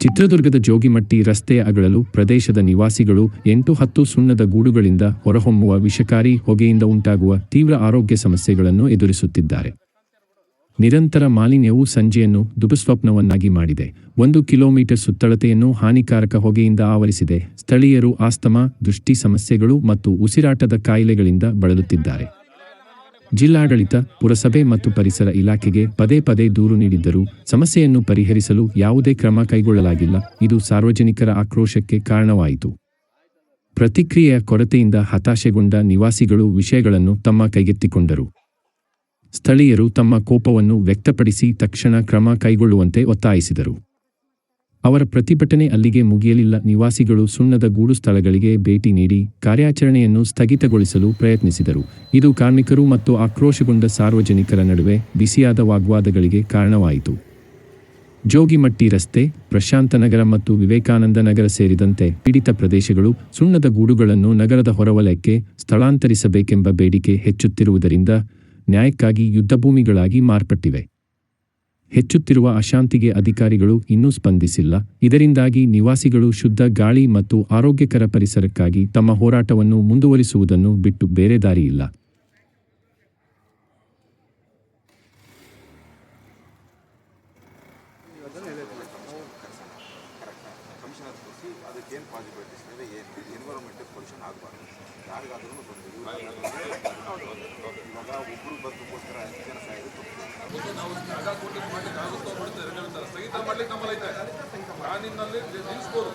ಚಿತ್ರದುರ್ಗದ ಜೋಗಿಮಟ್ಟಿ ರಸ್ತೆ ಅಗಳಲು ಪ್ರದೇಶದ ನಿವಾಸಿಗಳು ಎಂಟು ಹತ್ತು ಸುಣ್ಣದ ಗೂಡುಗಳಿಂದ ಹೊರಹೊಮ್ಮುವ ವಿಷಕಾರಿ ಹೊಗೆಯಿಂದ ಉಂಟಾಗುವ ತೀವ್ರ ಆರೋಗ್ಯ ಸಮಸ್ಯೆಗಳನ್ನು ಎದುರಿಸುತ್ತಿದ್ದಾರೆ. ನಿರಂತರ ಮಾಲಿನ್ಯವು ಸಂಜೆಯನ್ನು ದುಪಸ್ವಪ್ನವನ್ನಾಗಿ ಮಾಡಿದೆ. ಒಂದು ಕಿಲೋಮೀಟರ್ ಸುತ್ತಳತೆಯನ್ನು ಹಾನಿಕಾರಕ ಹೊಗೆಯಿಂದ ಆವರಿಸಿದೆ. ಸ್ಥಳೀಯರು ಆಸ್ತಮಾ, ದೃಷ್ಟಿ ಸಮಸ್ಯೆಗಳು ಮತ್ತು ಉಸಿರಾಟದ ಕಾಯಿಲೆಗಳಿಂದ ಬಳಲುತ್ತಿದ್ದಾರೆ. ಜಿಲ್ಲಾಡಳಿತ, ಪುರಸಭೆ ಮತ್ತು ಪರಿಸರ ಇಲಾಖೆಗೆ ಪದೇ ಪದೇ ದೂರು ನೀಡಿದ್ದರೂ ಸಮಸ್ಯೆಯನ್ನು ಪರಿಹರಿಸಲು ಯಾವುದೇ ಕ್ರಮ ಕೈಗೊಳ್ಳಲಾಗಿಲ್ಲ. ಇದು ಸಾರ್ವಜನಿಕರ ಆಕ್ರೋಶಕ್ಕೆ ಕಾರಣವಾಯಿತು. ಪ್ರತಿಕ್ರಿಯೆಯ ಕೊರತೆಯಿಂದ ಹತಾಶೆಗೊಂಡ ನಿವಾಸಿಗಳು ವಿಷಯಗಳನ್ನು ತಮ್ಮ ಕೈಗೆತ್ತಿಕೊಂಡರು. ಸ್ಥಳೀಯರು ತಮ್ಮ ಕೋಪವನ್ನು ವ್ಯಕ್ತಪಡಿಸಿ ತಕ್ಷಣ ಕ್ರಮ ಕೈಗೊಳ್ಳುವಂತೆ ಒತ್ತಾಯಿಸಿದರು. ಅವರ ಪ್ರತಿಭಟನೆ ಅಲ್ಲಿಗೆ ಮುಗಿಯಲಿಲ್ಲ. ನಿವಾಸಿಗಳು ಸುಣ್ಣದ ಗೂಡು ಸ್ಥಳಗಳಿಗೆ ಭೇಟಿ ನೀಡಿ ಕಾರ್ಯಾಚರಣೆಯನ್ನು ಸ್ಥಗಿತಗೊಳಿಸಲು ಪ್ರಯತ್ನಿಸಿದರು. ಇದು ಕಾರ್ಮಿಕರು ಮತ್ತು ಆಕ್ರೋಶಗೊಂಡ ಸಾರ್ವಜನಿಕರ ನಡುವೆ ಬಿಸಿಯಾದ ವಾಗ್ವಾದಗಳಿಗೆ ಕಾರಣವಾಯಿತು. ಜೋಗಿಮಟ್ಟಿ ರಸ್ತೆ ಪ್ರಶಾಂತನಗರ ಮತ್ತು ವಿವೇಕಾನಂದ ನಗರ ಸೇರಿದಂತೆ ಪೀಡಿತ ಪ್ರದೇಶಗಳು ಸುಣ್ಣದ ಗೂಡುಗಳನ್ನು ನಗರದ ಹೊರವಲಯಕ್ಕೆ ಸ್ಥಳಾಂತರಿಸಬೇಕೆಂಬ ಬೇಡಿಕೆ ಹೆಚ್ಚುತ್ತಿರುವುದರಿಂದ ನ್ಯಾಯಕ್ಕಾಗಿ ಯುದ್ಧಭೂಮಿಗಳಾಗಿ ಮಾರ್ಪಟ್ಟಿವೆ. ಹೆಚ್ಚುತ್ತಿರುವ ಅಶಾಂತಿಗೆ ಅಧಿಕಾರಿಗಳು ಇನ್ನೂ ಸ್ಪಂದಿಸಿಲ್ಲ. ಇದರಿಂದಾಗಿ ನಿವಾಸಿಗಳು ಶುದ್ಧ ಗಾಳಿ ಮತ್ತು ಆರೋಗ್ಯಕರ ಪರಿಸರಕ್ಕಾಗಿ ತಮ್ಮ ಹೋರಾಟವನ್ನು ಮುಂದುವರಿಸುವುದನ್ನು ಬಿಟ್ಟು ಬೇರೆ ದಾರಿಯಿಲ್ಲ ಇಲ್ಲ. ಒಬ್ಬರು ಸಾಯೋದು ಸ್ಥಗಿತ ಮಾಡ್ಲಿಕ್ಕೆ ನಮ್ಮಲ್ಲಿ ಐತೆ. ಕಾನೂನಿನಲ್ಲಿ ನಿಲ್ಲಿಸ್ಬೋದು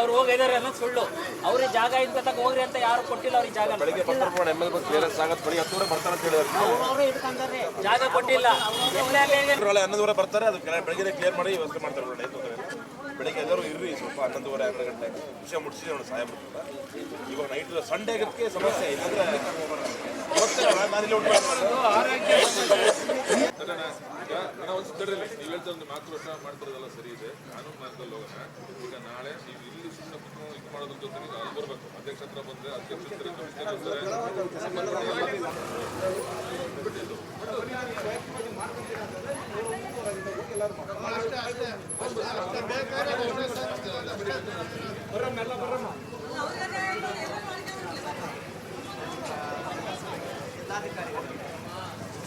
ಅವ್ರು ಹೋಗಿದ್ದಾರೆ ಅನ್ನೋದು ಸುಳ್ಳು. ಅವ್ರಿಗೆ ಜಾಗ ಇದ್ಕೊತಕ್ಕ ಹೋಗ್ರಿ ಅಂತ ಯಾರು ಕೊಟ್ಟಿಲ್ಲ ಅವ್ರಿಗೆ ಜಾಗ. ಬೆಳಿಗ್ಗೆ ಪತ್ರ ಎಂ ಎಲ್ ಬಂದು ಕ್ಲಿಯರೆನ್ಸ್ ಆಗತ್ತೆ. ಬೆಳಿಗ್ಗೆ ಹತ್ತುವರೆ ಬರ್ತಾರೆ ಅಂತ ಹೇಳಿದ್ರು. ಅವ್ರು ಇಟ್ಕೊಂಡ್ರೆ ಜಾಗ ಕೊಟ್ಟಿಲ್ಲ. ಹನ್ನೊಂದುವರೆ ಬರ್ತಾರೆ. ಅದು ಬೆಳಗ್ಗೆ ಕ್ಲಿಯರ್ ಮಾಡಿ ವ್ಯವಸ್ಥೆ ಮಾಡ್ತಾರೆ. ಬೆಳಿಗ್ಗೆ ಎಲ್ಲರೂ ಇರ್ರಿ ಸ್ವಲ್ಪ ಹನ್ನೊಂದುವರೆ ಹನ್ನೆರಡು ಗಂಟೆ. ವಿಷಯ ಮುಟ್ಟಿಸಿ ಅವನು ಸಹಾಯ ಮಾಡ್ತಾರೆ ಇವಾಗ ನೈಟ್ ಸಂಡೇ ಆಗಕ್ಕೆ ಸಮಸ್ಯೆ ಇಲ್ಲಾಂದ್ರೆ ಗೊತ್ತಿಲ್ಲ ನಾನು ಇಲ್ಲಿ ಉಂಟು ನಾನು ಒಂದು ತಡ್ರಿ ನೀವು ಹೇಳ್ತಾ ಒಂದು ಮಾತು ವರ್ಷ ಮಾಡ್ತಿರೋದೆಲ್ಲ ಸರಿ ಇದೆ ಕಾನೂನು ಮಾರ್ಗದಲ್ಲಿ ಹೋಗೋಣ ಈಗ ನಾಳೆ ನೀವು ಇಲ್ಲಿ ಸುಮ್ಮನೆ ಕುತ್ಕೊಂಡು ಇದು ಮಾಡೋದ್ರ ಜೊತೆಗೆ ಅಲ್ಲಿ ಬರಬೇಕು ಅಧ್ಯಕ್ಷ ಹತ್ರ ಬಂದರೆ ಅಧ್ಯಕ್ಷ ಇರ್ತಾರೆ ಕಮಿಷನರ್ ಇರ್ತಾರೆ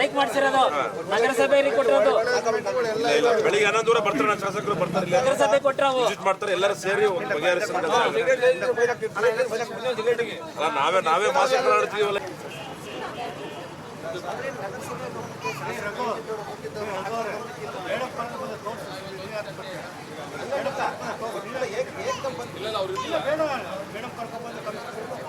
ಸ್ಟ್ರೈಕ್ ಮಾಡಿಸಿರೋದು ನಗರಸಭೆಯಲ್ಲಿ ಕೊಟ್ಟಿರೋದು ಬೆಳಿಗ್ಗೆ ಹನ್ನೊಂದು ಬರ್ತಾರೆ ಶಾಸಕರು ಬರ್ತಾರೆ ನಗರಸಭೆ ಕೊಟ್ಟರು ಮಾಡ್ತಾರೆ ಎಲ್ಲರೂ ಸೇರಿ ಒಂದು ನಾವೇ ನಾವೇ ಮಾಸ್ಟರ್ ಕರ್ಕೊಂಡು ಮೇಡಮ್ ಕರ್ಕೊಂಡ್ಬಂದು